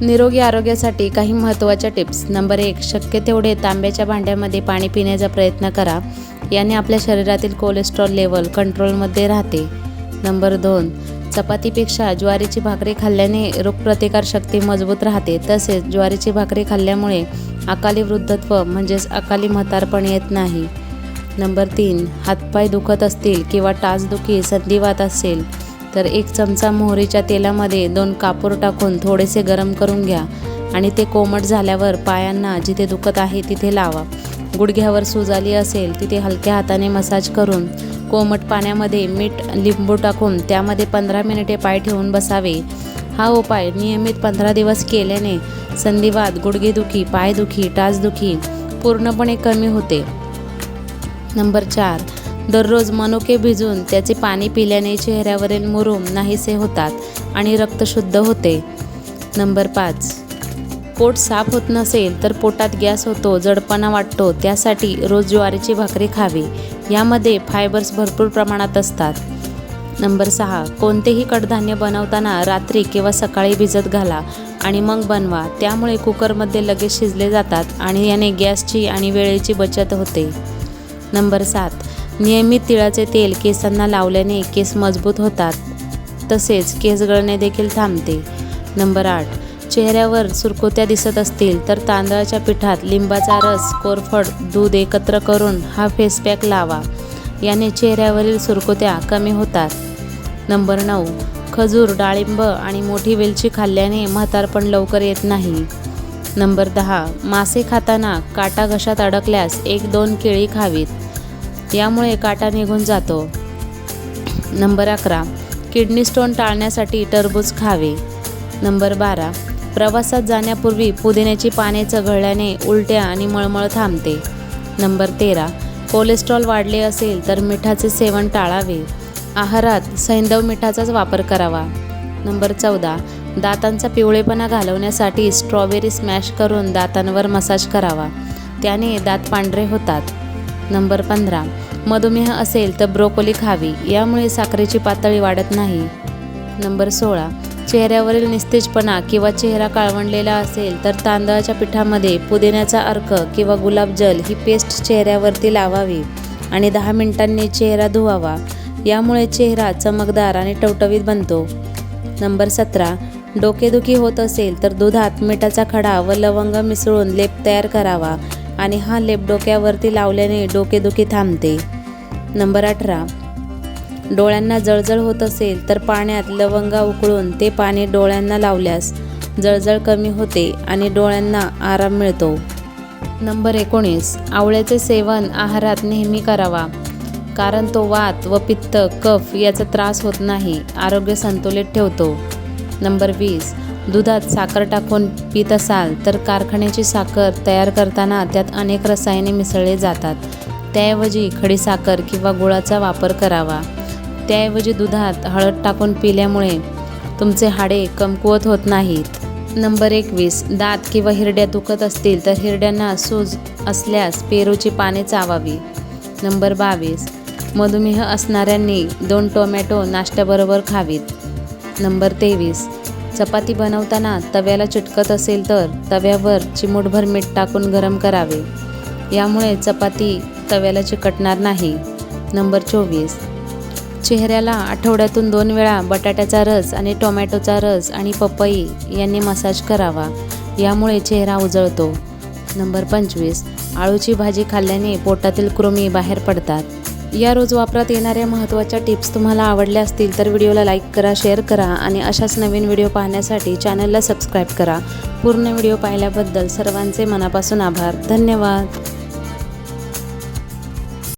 निरोगी आरोग्यासाठी काही महत्त्वाच्या टिप्स. नंबर एक शक्य तेवढे तांब्याच्या भांड्यामध्ये पाणी पिण्याचा प्रयत्न करा. याने आपल्या शरीरातील कोलेस्ट्रॉल लेवल कंट्रोलमध्ये राहते. नंबर दोन चपातीपेक्षा ज्वारीची भाकरी खाल्ल्याने रोगप्रतिकारशक्ती मजबूत राहते. तसेच ज्वारीची भाकरी खाल्ल्यामुळे अकाली वृद्धत्व म्हणजेच अकाली म्हातारपण येत नाही. नंबर तीन हातपाय दुखत असतील किंवा टाचदुखी संधिवात असेल तर एक चमचा मोहरीच्या तेलामध्ये दोन कापूर टाकून थोडेसे गरम करून घ्या. आणि ते कोमट झाल्यावर पायांना जिथे दुखत आहे तिथे लावा. गुडघ्यावर सूज आली असेल तिथे हलक्या हाताने मसाज करून कोमट पाण्यामध्ये मीठ लिंबू टाकून त्यामध्ये पंधरा मिनिटे पाय ठेवून बसावे. हा उपाय नियमित पंधरा दिवस केल्याने संधिवात गुडघेदुखी पायदुखी टाचदुखी पूर्णपणे कमी होते. नंबर चार दररोज मनुके भिजून त्याचे पाणी पिल्याने चेहऱ्यावरील मुरूम नाहीसे होतात आणि रक्त शुद्ध होते. नंबर पाच. पोट साफ होत नसेल तर पोटात गॅस होतो जडपणा वाटतो त्यासाठी रोज ज्वारीची भाकरी खावी. यामध्ये फायबर्स भरपूर प्रमाणात असतात. नंबर सहा. कोणतेही कडधान्य बनवताना रात्री किंवा सकाळी भिजत घाला आणि मग बनवा. त्यामुळे कुकरमध्ये लगेच शिजले जातात आणि याने गॅसची आणि वेळेची बचत होते. नंबर सात. नियमित तिळाचे तेल केसांना लावल्याने केस मजबूत होतात. तसेच केस गळणे देखील थांबते. नंबर आठ. चेहऱ्यावर सुरकुत्या दिसत असतील तर तांदळाच्या पिठात लिंबाचा रस कोरफड दूध एकत्र करून हा फेस पॅक लावा. याने चेहऱ्यावरील सुरकुत्या कमी होतात. नंबर नऊ. खजूर डाळिंब आणि मोठी वेलची खाल्ल्याने म्हातारपण लवकर येत नाही. नंबर दहा. मासे खाताना काटा घशात अडकल्यास एक दोन केळी खावीत. यामुळे काटा निघून जातो. नंबर अकरा. किडनी स्टोन टाळण्यासाठी टरबूज खावे. नंबर बारा. प्रवासात जाण्यापूर्वी पुदिन्याची पाने चघळल्याने उलट्या आणि मळमळ थांबते. नंबर तेरा. कोलेस्ट्रॉल वाढले असेल तर मिठाचे सेवन टाळावे. आहारात सैंदव मिठाचाच वापर करावा. नंबर चौदा. दातांचा पिवळेपणा घालवण्यासाठी स्ट्रॉबेरी स्मॅश करून दातांवर मसाज करावा. त्याने दात पांढरे होतात. नंबर पंधरा. मधुमेह असेल तर ब्रोकोली खावी यामुळे साखरेची पातळी वाढत नाही. नंबर सोळा. चेहऱ्यावरील निस्तेजपणा किंवा चेहरा काळवंडलेला असेल तर तांदळाच्या पिठामध्ये पुदिन्याचा अर्क किंवा गुलाबजल ही पेस्ट चेहऱ्यावरती लावावी आणि दहा मिनिटांनी चेहरा धुवावा. यामुळे चेहरा चमकदार आणि टवटवीत बनतो. नंबर सतरा. डोकेदुखी होत असेल तर दुधात मिठाचा खडा व लवंग मिसळून लेप तयार करावा. आणि हा लेप डोक्यावरती लावल्याने डोकेदुखी थांबते. नंबर अठरा. डोळ्यांना जळजळ होत असेल तर पाण्यात लवंगा उकळून ते पाणी डोळ्यांना लावल्यास जळजळ कमी होते आणि डोळ्यांना आराम मिळतो. नंबर एकोणीस. आवळ्याचे सेवन आहारात नेहमी करावा. कारण तो वात व पित्त कफ याचा त्रास होत नाही. आरोग्य संतुलित ठेवतो. नंबर वीस. दुधात साखर टाकून पित असाल तर कारखान्याची साखर तयार करताना त्यात अनेक रसायने मिसळले जातात. त्याऐवजी खडीसाखर किंवा गुळाचा वापर करावा. त्याऐवजी दुधात हळद टाकून पिल्यामुळे तुमचे हाडे कमकुवत होत नाहीत. नंबर एकवीस. दात किंवा हिरड्या दुखत असतील तर हिरड्यांना सूज असल्यास पेरूची पाने चावावी. नंबर बावीस. मधुमेह असणाऱ्यांनी दोन टोमॅटो नाश्त्याबरोबर खावीत. नंबर तेवीस. चपाती बनवताना तव्याला चिटकत असेल तर तव्यावर चिमूटभर मीठ टाकून गरम करावे. यामुळे चपाती तव्याला चिकटणार नाही. नंबर चोवीस. चेहऱ्याला आठवड्यातून दोन वेळा बटाट्याचा रस आणि टोमॅटोचा रस आणि पपई यांनी मसाज करावा. यामुळे चेहरा उजळतो. नंबर पंचवीस. आळूची भाजी खाल्ल्याने पोटातील कृमी बाहेर पडतात. या रोज वापरात येणाऱ्या महत्त्वाच्या टिप्स तुम्हाला आवडल्या असतील तर व्हिडिओला लाईक करा शेअर करा आणि अशाच नवीन व्हिडिओ पाहण्यासाठी चॅनलला सबस्क्राईब करा. पूर्ण व्हिडिओ पाहिल्याबद्दल सर्वांचे मनापासून आभार. धन्यवाद.